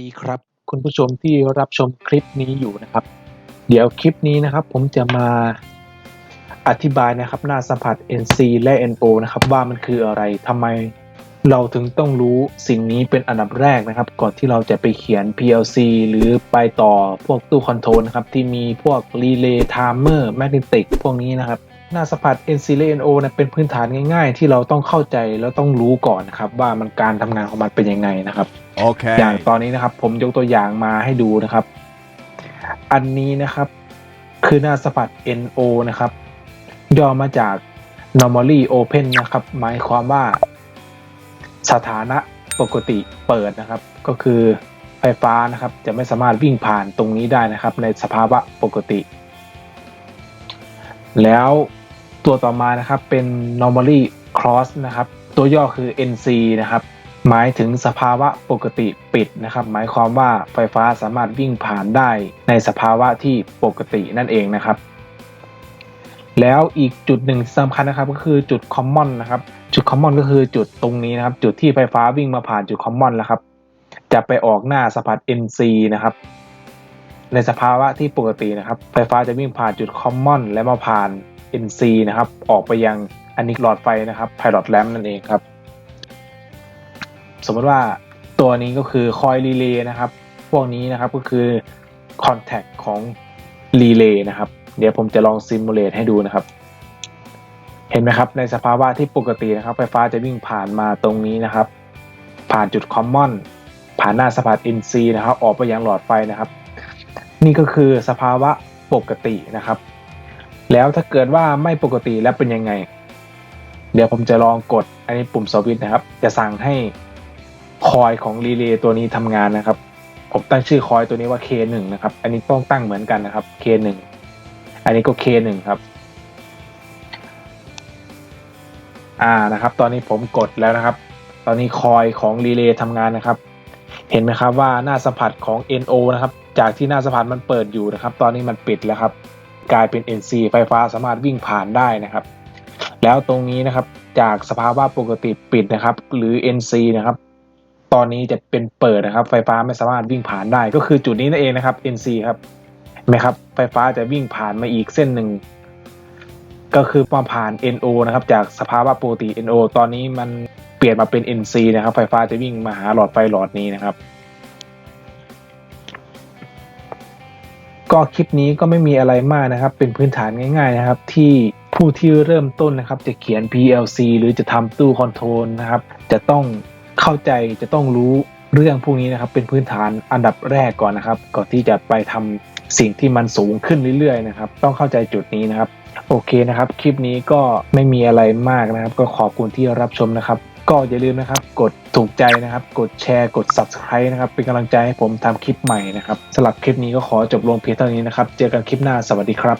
ดีครับ คุณผู้ชมที่รับชมคลิปนี้อยู่นะครับ เดี๋ยวคลิปนี้นะครับ ผมจะมาอธิบายนะครับหน้าสัมผัส NC และ NO นะครับ ว่ามันคืออะไรทำไมเราถึงต้องรู้สิ่งนี้เป็นอันดับแรกนะครับ ก่อนที่เราจะไปเขียน PLC หรือไปต่อพวกตู้คอนโทรลนะครับ ที่มีพวก Relay Timer Magnetic พวกนี้นะครับ หน้าสัมผัส NC และ NO นะเป็นพื้นฐานง่าย ๆ ที่เราต้องเข้าใจแล้วต้องรู้ก่อนนะครับ ว่ามันการทำงานของมันเป็นยังไงนะครับ Okay. อย่างตอนนี้นะครับ ผมยกตัวอย่างมาให้ดูนะครับ อันนี้นะครับ คือหน้าสัมผัส NO นะครับ ย่อมาจาก normally open นะครับ หมายความว่าสถานะปกติเปิดนะครับ ก็คือไฟฟ้านะครับ จะไม่สามารถวิ่งผ่านตรงนี้ได้นะครับ ในสภาวะปกติ แล้วตัวต่อมานะครับเป็น normally cross นะครับ ตัวย่อคือ NC นะครับ หมายถึงสภาวะปกติปิดนะครับ หมายความว่าไฟฟ้าสามารถวิ่งผ่านได้ในสภาวะที่ปกตินั่นเองนะครับ แล้วอีกจุดหนึ่งสำคัญนะครับก็คือจุด common นะครับ จุด common ก็คือจุดตรงนี้นะครับ จุดที่ไฟฟ้าวิ่งมาผ่านจุด common แล้วครับ จะไปออกหน้าสัมผัส NC นะครับในสภาวะที่ปกตินะครับ ไฟฟ้าจะวิ่งผ่านจุด common และมาผ่าน NC นะครับ ออกไปยังอันนี้หลอดไฟนะครับ pilot lamp นั่นเองครับ สมมติว่าตัวนี้ก็คือคอยรีเลย์นะครับ พวกนี้นะครับก็คือคอนแทคของรีเลย์นะครับ เดี๋ยวผมจะลองซิมูเลตให้ดูนะครับ เห็นไหมครับในสภาวะที่ปกตินะครับ ไฟฟ้าจะวิ่งผ่านมาตรงนี้นะครับ ผ่านจุดคอมมอนผ่านหน้าสะพาน NC นะครับ ออกไปยังหลอดไฟนะครับ นี่ก็คือสภาวะปกตินะครับ แล้วถ้าเกิดว่าไม่ปกติแล้วเป็นยังไง เดี๋ยวผมจะลองกดอันนี้ปุ่มสวิตช์นะครับ จะสั่งให้ คอยของรีเลย์ตัวนี้ทำงานนะครับ ผมตั้งชื่อคอยตัวนี้ว่า K1 นะครับ อันนี้ต้องตั้งเหมือนกันนะครับ K1 อันนี้ก็ K1 ครับ อ่านะครับ ตอนนี้ผมกดแล้วนะครับ ตอนนี้คอยของรีเลย์ทำงานนะครับ เห็นไหมครับว่าหน้าสัมผัสของ NO นะครับ จากที่หน้าสัมผัสมันเปิดอยู่นะครับ ตอนนี้มันปิดแล้วครับ กลายเป็น NC ไฟฟ้าสามารถวิ่งผ่านได้นะครับ แล้วตรงนี้นะครับจากสภาวะปกติปิดนะครับ หรือ NC นะครับ ตอนนี้จะเป็นเปิดนะครับ ไฟฟ้าไม่สามารถวิ่งผ่านได้ ก็คือจุดนี้นั่นเองนะครับ NC ครับนไหมครับ ไฟฟ้าจะวิ่งผ่านมาอีกเส้นหนึ่ง ก็คือมาผ่าน NO นะครับ จากสภาวะปกติ NO ตอนนี้มันเปลี่ยนมาเป็น NC นะครับ ไฟฟ้าจะวิ่งมาหาหลอดไฟหลอดนี้นะครับก็คลิปนี้ก็ไม่มีอะไรมากนะครับ เป็นพื้นฐานง่าย ๆ นะครับ ที่ผู้ที่เริ่มต้นนะครับ จะเขียน PLC หรือจะทำตู้คอนโทรลนะครับ จะต้อง เข้าใจจะต้องรู้เรื่องพวกนี้นะครับ เป็นพื้นฐานอันดับแรกก่อนนะครับ ก่อนที่จะไปทำสิ่งที่มันสูงขึ้นเรื่อยๆนะครับ ต้องเข้าใจจุดนี้นะครับ โอเคนะครับ คลิปนี้ก็ไม่มีอะไรมากนะครับ ก็ขอบคุณที่รับชมนะครับ ก็อย่าลืมนะครับ กดถูกใจนะครับ กดแชร์กด subscribe นะครับ เป็นกำลังใจให้ผมทำคลิปใหม่นะครับสำหรับคลิปนี้ก็ขอจบลงเพียงเท่านี้นะครับ เจอกันคลิปหน้าสวัสดีครับ